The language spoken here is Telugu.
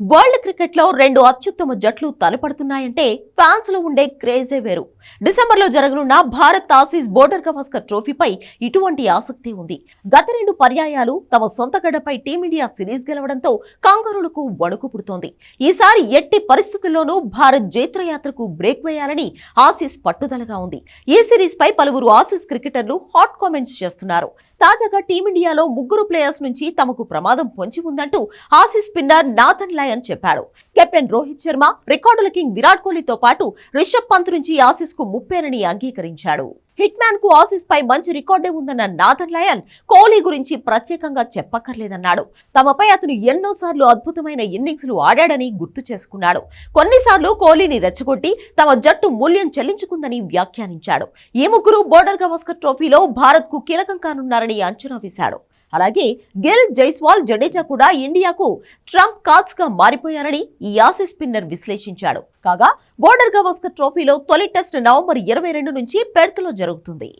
వరల్డ్ క్రికెట్లో రెండు అత్యుత్తమ జట్లు తలపడుతున్నాయంటే ఫ్యాన్స్లో ఉండే క్రేజే వేరు. డిసెంబర్లో జరగనున్న భారత్ ఆసీస్ బోర్డర్ గవాస్కర్ ట్రోఫీపై ఇటువంటి ఆసక్తి ఉంది. గత రెండు పర్యాయాలు తమ సొంత గడపై టీమిండియా సిరీస్ గెలవడంతో కాంగారులకు వణుకు పుడుతోంది. ఈసారి ఎట్టి పరిస్థితుల్లోనూ భారత్ జైత్రయాత్రకు బ్రేక్ వేయాలని ఆసీస్ పట్టుదలగా ఉంది. ఈ సిరీస్ పై పలువురు ఆసీస్ క్రికెటర్లు హాట్ కామెంట్స్ చేస్తున్నారు. తాజాగా టీమిండియాలో ముగ్గురు ప్లేయర్స్ నుంచి తమకు ప్రమాదం పొంచి ఉందంటూ ఆసీస్ స్పిన్నర్ నాథన్ ఉన్నాయని చెప్పాడు. కెప్టెన్ రోహిత్ శర్మ రికార్డుల కింగ్ విరాట్ కోహ్లీతో పాటు రిషబ్ పంత్ నుంచి ఆసీస్కు ముప్పేనని అంగీకరించాడు. హిట్ మ్యాన్కు ఆసీస్ పై మంచి రికార్డే ఉందన్న నాథన్ లయన్ కోహ్లీ గురించి ప్రత్యేకంగా చెప్పక్కర్లేదన్నాడు. తమపై అతను ఎన్నోసార్లు అద్భుతమైన ఇన్నింగ్స్లు ఆడాడని గుర్తు చేసుకున్నాడు. కొన్నిసార్లు కోహ్లీని రెచ్చగొట్టి తమ జట్టు మూల్యం చెల్లించుకుందని వ్యాఖ్యానించాడు. ఈ ముగ్గురు బోర్డర్ గవాస్కర్ ట్రోఫీలో భారత్కు కీలకం కానున్నారని అంచనా వేశాడు. అలాగే గిల్ జైస్వాల్ జడేజా కూడా ఇండియాకు ట్రంప్ కాల్స్గా మారిపోయారని ఈ ఆసీ స్పిన్నర్ విశ్లేషించాడు. కాగా బోర్డర్ గవాస్కర్ ట్రోఫీలో తొలి టెస్ట్ నవంబర్ ఇరవై రెండు నుంచి పెర్త్లో జరుగుతుంది.